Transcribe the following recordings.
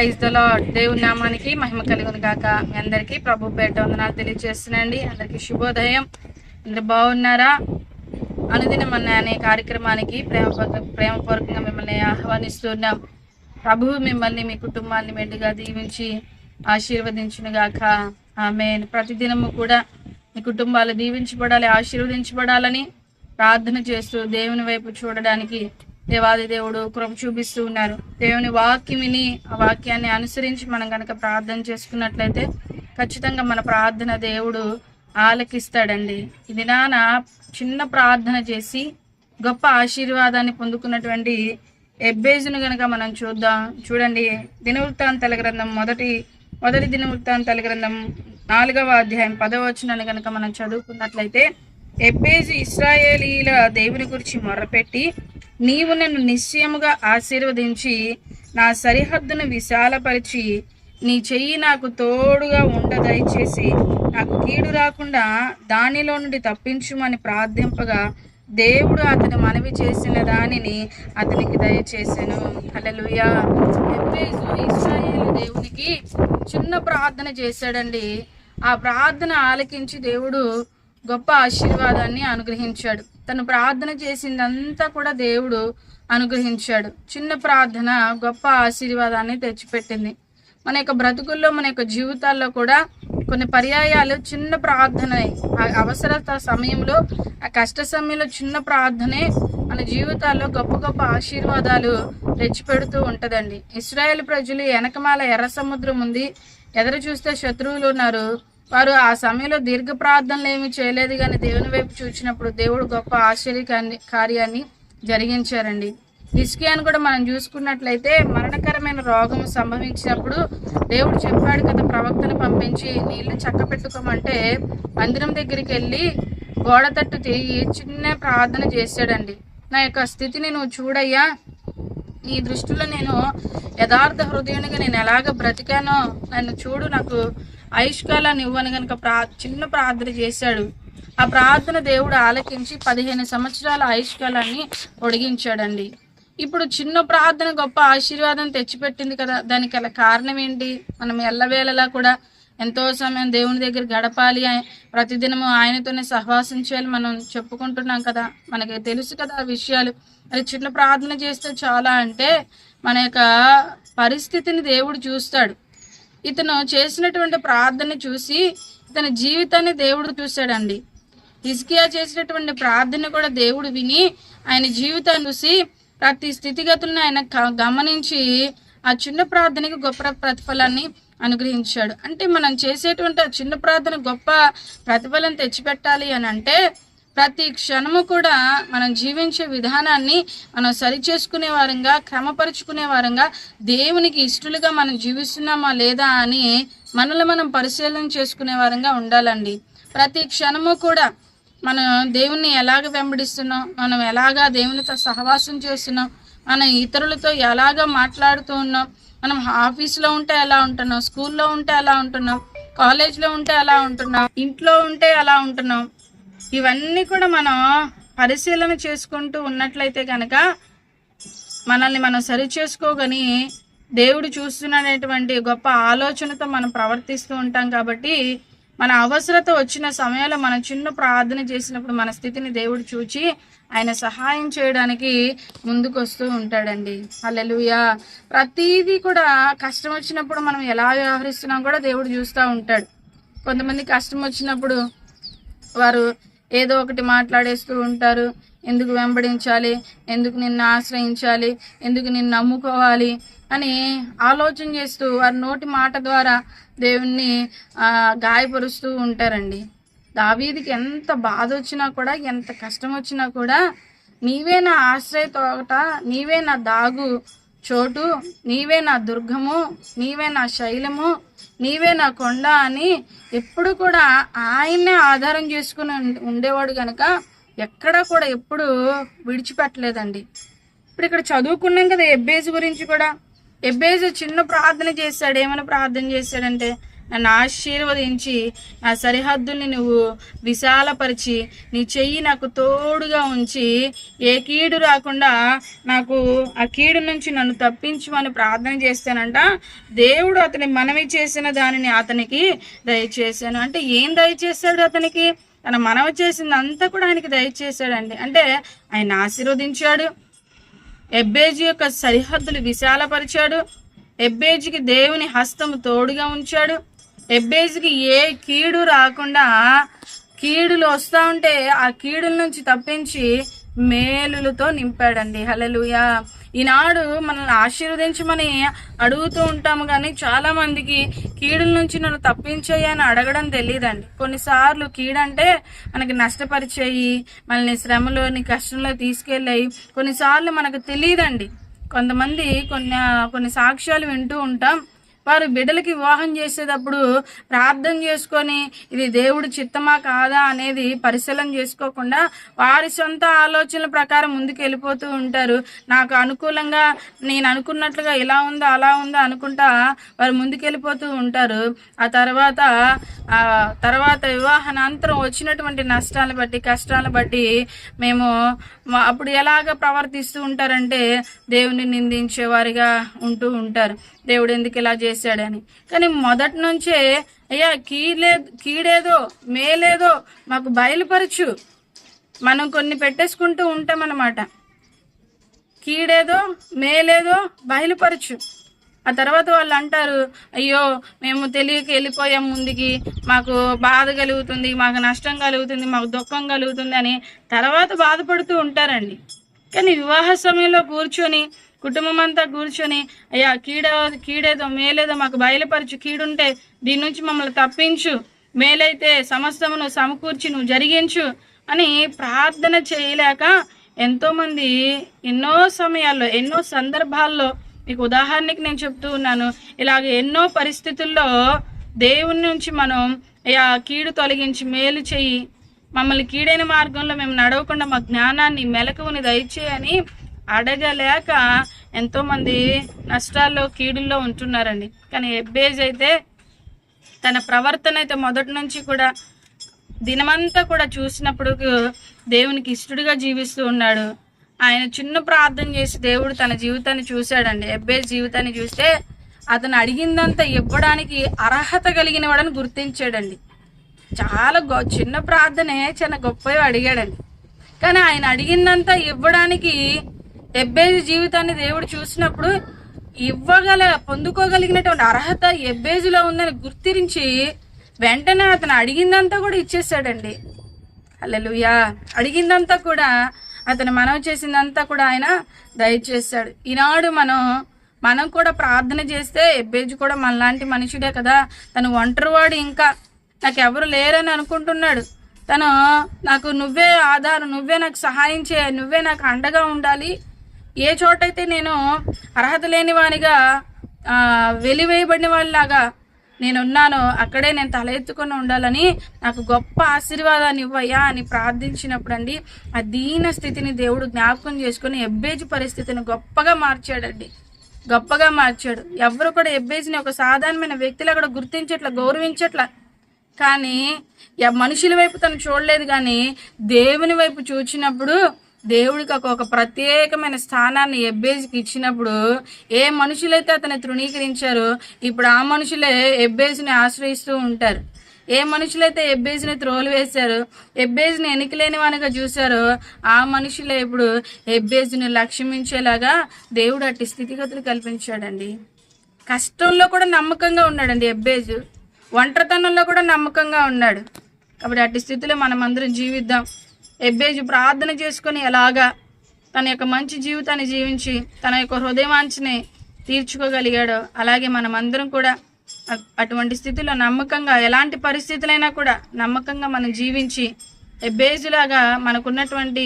Praise దలో దేవుని నామానికి మహిమ కలుగును కాక మీ అందరికీ ప్రభు పేట వందనాలు తెలియజేస్తున్నాండి అందరికీ శుభోదయం. అందరు బాగున్నారా? అనుదినం అన్న అనే కార్యక్రమానికి ప్రేమ ప్రేమపూర్వకంగా మిమ్మల్ని ఆహ్వానిస్తున్నాం. ప్రభువు మిమ్మల్ని మీ కుటుంబాన్ని మెండుగా దీవించి ఆశీర్వదించును గాక. ఆమె ప్రతిదినము కూడా మీ కుటుంబాలు దీవించబడాలి ఆశీర్వదించబడాలని ప్రార్థన చేస్తూ దేవుని వైపు చూడడానికి దేవాది దేవుడు కృప చూపిస్తూ ఉన్నారు. దేవుని వాక్యం విని ఆ వాక్యాన్ని అనుసరించి మనం కనుక ప్రార్థన చేసుకున్నట్లయితే ఖచ్చితంగా మన ప్రార్థన దేవుడు ఆలకిస్తాడండి. ఇది నాన్న చిన్న ప్రార్థన చేసి గొప్ప ఆశీర్వాదాన్ని పొందుకున్నటువంటి ఎబ్బేజును గనక మనం చూద్దాం. చూడండి దినవృత్తాంతల గ్రంథం మొదటి మొదటి దినవృత్తాంతల గ్రంథం నాలుగవ అధ్యాయం పదవచనాన్ని కనుక మనం చదువుకున్నట్లయితే ఎబ్బేజు ఇస్రాయేలీల దేవుని గురించి మొర్రపెట్టి నీవు నన్ను నిశ్చయముగా ఆశీర్వదించి నా సరిహద్దును విశాలపరిచి నీ చెయ్యి నాకు తోడుగా ఉండ దయచేసి నాకు కీడు రాకుండా దానిలో నుండి తప్పించుమని ప్రార్థింపగా దేవుడు అతని మనవి చేసిన దానిని అతనికి దయచేసాను. అలలుయా ఎబ్బేజు ఇస్రాయేలు దేవునికి చిన్న ప్రార్థన చేశాడండి. ఆ ప్రార్థన ఆలకించి దేవుడు గొప్ప ఆశీర్వాదాన్ని అనుగ్రహించాడు. తను ప్రార్థన చేసిందంతా కూడా దేవుడు అనుగ్రహించాడు. చిన్న ప్రార్థన గొప్ప ఆశీర్వాదాన్ని తెచ్చిపెట్టింది. మన యొక్క బ్రతుకుల్లో మన యొక్క జీవితాల్లో కూడా కొన్ని పర్యాయాలు చిన్న ప్రార్థనే అవసరత సమయంలో ఆ కష్ట సమయంలో చిన్న ప్రార్థనే మన జీవితాల్లో గొప్ప గొప్ప ఆశీర్వాదాలు తెచ్చిపెడుతూ ఉంటుందండి. ఇస్రాయేల్ ప్రజలు వెనకమాల ఎర్ర సముద్రం ఉంది. ఎదురు చూస్తే శత్రువులు ఉన్నారు. వారు ఆ సమయంలో దీర్ఘ ప్రార్థనలు ఏమి చేయలేదు కానీ దేవుని వైపు చూసినప్పుడు దేవుడు గొప్ప ఆశ్చర్య కార్యాన్ని జరిగించారండి. హిస్కియాను కూడా మనం చూసుకున్నట్లయితే మరణకరమైన రోగం సంభవించినప్పుడు దేవుడు చెప్పాడు కదా ప్రవక్తను పంపించి నీళ్ళు చక్క పెట్టుకోమంటే మందిరం దగ్గరికి వెళ్ళి గోడ తట్టు తిరిగి చిన్న ప్రార్థన చేశాడండి. నా యొక్క స్థితిని నువ్వు చూడయ్యా. నీ దృష్టిలో నేను యథార్థ హృదయునిగా నేను ఎలాగ బ్రతికానో నన్ను చూడు నాకు ఆయుష్కాలాన్ని ఇవ్వను కనుక ప్రా చిన్న ప్రార్థన చేశాడు. ఆ ప్రార్థన దేవుడు ఆలకించి పదిహేను సంవత్సరాల ఆయుష్కాలాన్ని పొడిగించాడండి ఇప్పుడు చిన్న ప్రార్థన గొప్ప ఆశీర్వాదం తెచ్చిపెట్టింది కదా. దానికి అలా కారణం ఏంటి మనం ఎల్లవేళలా కూడా ఎంతో సమయం దేవుని దగ్గర గడపాలి. ప్రతిదినము ఆయనతోనే సహవాసం చేయాలి. మనం చెప్పుకుంటున్నాం కదా. మనకి తెలుసు కదా ఆ విషయాలు. అది చిన్న ప్రార్థన చేస్తే చాలా అంటే మన యొక్క పరిస్థితిని దేవుడు చూస్తాడు. ఇతను చేసినటువంటి ప్రార్థన చూసి ఇతని జీవితాన్ని దేవుడు చూశాడండి. హిజ్కియా చేసినటువంటి ప్రార్థన కూడా దేవుడు విని ఆయన జీవితాన్ని చూసి ప్రతి స్థితిగతులను ఆయన గమనించి ఆ చిన్న ప్రార్థనకి గొప్ప ప్రతిఫలాన్ని అనుగ్రహించాడు. అంటే మనం చేసేటువంటి ఆ చిన్న ప్రార్థన గొప్ప ప్రతిఫలం తెచ్చిపెట్టాలి అని అంటే ప్రతి క్షణము కూడా మనం జీవించే విధానాన్ని మనం సరిచేసుకునే వారంగా క్రమపరుచుకునే వారంగా దేవునికి ఇష్టలుగా మనం జీవిస్తున్నామా లేదా అని మనల్ని మనం పరిశీలన చేసుకునే వారంగా ఉండాలండి. ప్రతి క్షణము కూడా మనం దేవుణ్ణి ఎలాగ వెంబడిస్తున్నాం? మనం ఎలాగా దేవునితో సహవాసం చేస్తున్నాం? మనం ఇతరులతో ఎలాగ మాట్లాడుతూ ఉన్నాం? మనం ఆఫీస్లో ఉంటే ఎలా ఉంటున్నాం? స్కూల్లో ఉంటే ఎలా ఉంటున్నాం? కాలేజ్లో ఉంటే ఎలా ఉంటున్నాం? ఇంట్లో ఉంటే ఎలా ఉంటున్నాం? ఇవన్నీ కూడా మనం పరిశీలన చేసుకుంటూ ఉన్నట్లయితే కనుక మనల్ని మనం సరి చేసుకోగని దేవుడు చూస్తున్నటువంటి గొప్ప ఆలోచనతో మనం ప్రవర్తిస్తూ ఉంటాం కాబట్టి మన అవసరత వచ్చిన సమయంలో మనం చిన్న ప్రార్థన చేసినప్పుడు మన స్థితిని దేవుడు చూచి ఆయన సహాయం చేయడానికి ముందుకు వస్తూ ఉంటాడండి. అల్లెలుయా ప్రతీదీ కూడా కష్టం వచ్చినప్పుడు మనం ఎలా వ్యవహరిస్తున్నాం కూడా దేవుడు చూస్తూ ఉంటాడు. కొంతమంది కష్టం వచ్చినప్పుడు వారు ఏదో ఒకటి మాట్లాడేస్తూ ఉంటారు. ఎందుకు వెంబడించాలి? ఎందుకు నిన్ను ఆశ్రయించాలి? ఎందుకు నిన్ను నమ్ముకోవాలి? అని ఆలోచన చేస్తూ వారి నోటి మాట ద్వారా దేవుణ్ణి గాయపరుస్తూ ఉంటారండి. దావీదికి ఎంత బాధ వచ్చినా కూడా ఎంత కష్టం వచ్చినా కూడా నీవే నా ఆశ్రయ తోట నీవే నా దాగు చోటు నీవే నా దుర్గము నీవే నా శైలము నీవే నా కొండ అని ఎప్పుడు కూడా ఆయన్నే ఆధారం చేసుకుని ఉండేవాడు కనుక ఎక్కడా కూడా ఎప్పుడు విడిచిపెట్టలేదండి. ఇప్పుడు ఇక్కడ చదువుకున్నాం కదా ఎబ్బేజ్ గురించి కూడా. ఎబ్బేజ్ చిన్న ప్రార్థన చేశాడు. ఏమైనా ప్రార్థన చేశాడంటే నన్ను ఆశీర్వదించి నా సరిహద్దుల్ని నువ్వు విశాలపరిచి నీ చెయ్యి నాకు తోడుగా ఉంచి ఏ కీడు రాకుండా నాకు ఆ కీడు నుంచి నన్ను తప్పించమని ప్రార్థన చేస్తానంట. దేవుడు అతని మనవి చేసిన దానిని అతనికి దయచేశాను. అంటే ఏం దయచేశాడు అతనికి? తన మనవి చేసింది అంతా కూడా ఆయనకి దయచేశాడండి. అంటే ఆయన ఆశీర్వదించాడు. ఎబ్బేజీ యొక్క సరిహద్దులు విశాలపరిచాడు. ఎబ్బేజీకి దేవుని హస్తము తోడుగా ఉంచాడు. ఎబ్బేజ్కి ఏ కీడు రాకుండా కీడులు వస్తూ ఉంటే ఆ కీడుల నుంచి తప్పించి మేలులతో నింపాడండి. హలలుయా ఈనాడు మనల్ని ఆశీర్వదించమని అడుగుతూ ఉంటాము కానీ చాలా మందికి కీడుల నుంచి నన్ను తప్పించేయి అని అడగడం తెలియదండి కొన్నిసార్లు కీడంటే మనకి నష్టపరిచేయి మనల్ని శ్రమలోని కష్టంలో తీసుకెళ్ళాయి. కొన్నిసార్లు మనకు తెలియదండి. కొంతమంది కొన్ని కొన్ని సాక్ష్యాలు వింటూ ఉంటాం. వారు బిడ్డలకి వివాహం చేసేటప్పుడు ప్రార్థన చేసుకొని ఇది దేవుడి చిత్తమా కాదా అనేది పరిశీలన చేసుకోకుండా వారి సొంత ఆలోచనల ప్రకారం ముందుకు వెళ్ళిపోతూ ఉంటారు. నాకు అనుకూలంగా నేను అనుకున్నట్లుగా ఇలా ఉందో అలా ఉందో అనుకుంటా వారు ముందుకు వెళ్ళిపోతూ ఉంటారు. ఆ తర్వాత ఆ తర్వాత వివాహానంతరం వచ్చినటువంటి నష్టాలను బట్టి కష్టాలను బట్టి మేము అప్పుడు ఎలాగ ప్రవర్తిస్తూ ఉంటారంటే దేవుని నిందించేవారిగా ఉంటూ ఉంటారు. దేవుడు ఎందుకు ఇలా చేశాడని. కానీ మొదటి నుంచే అయ్యా కీలే కీడేదో మేలేదో మాకు బయలుపరచు. మనం కొన్ని పెట్టేసుకుంటూ ఉంటామన్నమాట. కీడేదో మేలేదో బయలుపరచు. ఆ తర్వాత వాళ్ళు అంటారు అయ్యో మేము తెలియక వెళ్ళిపోయాం ముందుకి. మాకు బాధ కలుగుతుంది మాకు నష్టం కలుగుతుంది మాకు దుఃఖం కలుగుతుంది అని తర్వాత బాధపడుతూ ఉంటారండి. కానీ వివాహ సమయంలో కూర్చొని కుటుంబం అంతా కూర్చొని అయ్యా కీడ కీడేదో మేలేదో మాకు బయలుపరచు కీడుంటే దీని నుంచి మమ్మల్ని తప్పించు. మేలైతే సమస్తమును సమకూర్చి నువ్వు జరిగించు అని ప్రార్థన చేయలేక ఎంతోమంది ఎన్నో సమయాల్లో ఎన్నో సందర్భాల్లో మీకు ఉదాహరణకి నేను చెప్తూ ఉన్నాను. ఇలాగ ఎన్నో పరిస్థితుల్లో దేవుని నుంచి మనం అయ్యా కీడు తొలగించి మేలు చెయ్యి. మమ్మల్ని కీడైన మార్గంలో మేము నడవకుండా మా జ్ఞానాన్ని మెలకువని దయచేయని అడగలేక ఎంతోమంది నష్టాల్లో కీడుల్లో ఉంటున్నారండి. కానీ ఎబ్బేజ్ అయితే తన ప్రవర్తన అయితే మొదటి నుంచి కూడా దినమంతా కూడా చూసినప్పుడు దేవునికి ఇష్టడుగా జీవిస్తూ ఉన్నాడు. ఆయన చిన్న ప్రార్థన చేసి దేవుడు తన జీవితాన్ని చూశాడండి. ఎబ్బేజ్ జీవితాన్ని చూస్తే అతను అడిగిందంతా ఇవ్వడానికి అర్హత కలిగిన వాడని గుర్తించాడండి. చాలా గొ చిన్న ప్రార్థనే చాలా గొప్పగా అడిగాడండి. కానీ ఆయన అడిగిందంతా ఇవ్వడానికి ఎబ్బేజు జీవితాన్ని దేవుడు చూసినప్పుడు ఇవ్వగల పొందుకోగలిగినటువంటి అర్హత ఎబ్బేజులో ఉందని గుర్తించి వెంటనే అతను అడిగిందంతా కూడా ఇచ్చేసాడండి అల్లెలుయా అడిగిందంతా కూడా అతను మనం చేసిందంతా కూడా ఆయన దయచేశాడు. ఈనాడు మనం మనం కూడా ప్రార్థన చేస్తే ఎబ్బేజు కూడా మనలాంటి మనుషుడే కదా. తను ఒంటరివాడు ఇంకా. నాకు ఎవరు లేరని అనుకుంటున్నాడు. తను నాకు నువ్వే ఆధారం నువ్వే నాకు సహాయం చేయ నువ్వే నాకు అండగా ఉండాలి. ఏ చోటైతే నేను అర్హత లేని వానిగా వెలివేయబడిన వాళ్ళలాగా నేనున్నానో అక్కడే నేను తల ఎత్తుకొని ఉండాలని నాకు గొప్ప ఆశీర్వాదాన్ని ఇవ్వయ్యా అని ప్రార్థించినప్పుడు అండి ఆ దీన స్థితిని దేవుడు జ్ఞాపకం చేసుకుని ఎబ్బేజు పరిస్థితిని గొప్పగా మార్చాడండి. గొప్పగా మార్చాడు. ఎవరు కూడా ఎబ్బేజ్ని ఒక సాధారణమైన వ్యక్తిలా కూడా గుర్తించట్ల గౌరవించట్ల. కానీ మనుషుల వైపు తను చూడలేదు కానీ దేవుని వైపు చూచినప్పుడు దేవుడికి ఒక ప్రత్యేకమైన స్థానాన్ని ఎబ్బేజ్కి ఇచ్చినప్పుడు ఏ మనుషులైతే అతన్ని తృణీకరించారో ఇప్పుడు ఆ మనుషులే ఎబ్బేజ్ని ఆశ్రయిస్తూ ఉంటారు. ఏ మనుషులైతే ఎబ్బేజ్ని త్రోలు వేశారో ఎబ్బేజ్ని ఎన్నికలేని వానిగా చూశారో ఆ మనుషులే ఇప్పుడు ఎబ్బేజ్ని లక్ష్యమించేలాగా దేవుడు అట్టి స్థితిగతులు కల్పించాడండి. కష్టంలో కూడా నమ్మకంగా ఉన్నాడండి ఎబ్బేజు. ఒంటరితనంలో కూడా నమ్మకంగా ఉన్నాడు. కాబట్టి అట్టి స్థితిలో మనమందరం జీవిద్దాం. ఎబ్బేజు ప్రార్థన చేసుకొని ఎలాగా తన యొక్క మంచి జీవితాన్ని జీవించి తన యొక్క హృదయవాంఛని తీర్చుకోగలిగాడో అలాగే మనమందరం కూడా అటువంటి స్థితిలో నమ్మకంగా ఎలాంటి పరిస్థితులైనా కూడా నమ్మకంగా మనం జీవించి ఎబ్బేజులాగా మనకున్నటువంటి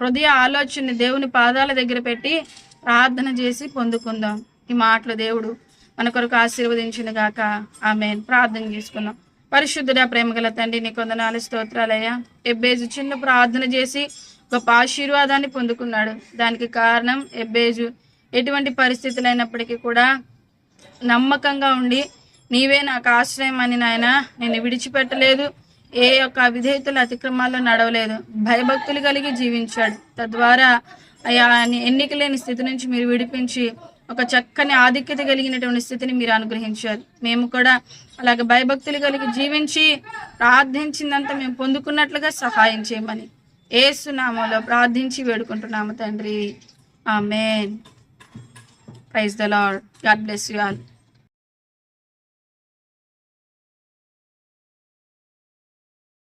హృదయ ఆలోచనని దేవుని పాదాల దగ్గర పెట్టి ప్రార్థన చేసి పొందుకుందాం. ఈ మాటలు దేవుడు మన కొరకు ఆశీర్వదించిన గాక ఆమె ప్రార్థన చేసుకుందాం. పరిశుద్ధుడా ప్రేమగల తండ్రి నీ కొందనాలు స్తోత్రాలయ్యా. ఎబ్బేజు చిన్న ప్రార్థన చేసి గొప్ప ఆశీర్వాదాన్ని పొందుకున్నాడు. దానికి కారణం ఎబ్బేజు. ఎటువంటి పరిస్థితులైనప్పటికీ కూడా నమ్మకంగా ఉండి నీవే నాకు ఆశ్రయం అని నాయన నేను విడిచిపెట్టలేదు. ఏ యొక్క విధేయతల అతిక్రమాల్లో నడవలేదు. భయభక్తులు కలిగి జీవించాడు. తద్వారా అయా ఎన్నికలేని ఎన్నిక లేని స్థితి నుంచి మీరు విడిపించి ఒక చక్కని ఆధిక్యత కలిగినటువంటి స్థితిని మీరు అనుగ్రహించారు. మేము కూడా అలాగే భయభక్తులు కలిగి జీవించి ప్రార్థించిందంతా మేము పొందుకున్నట్లుగా సహాయం చేయమని ఏసునామంలో ప్రార్థించి వేడుకుంటున్నాము తండ్రి. Amen. Praise the Lord God bless you all.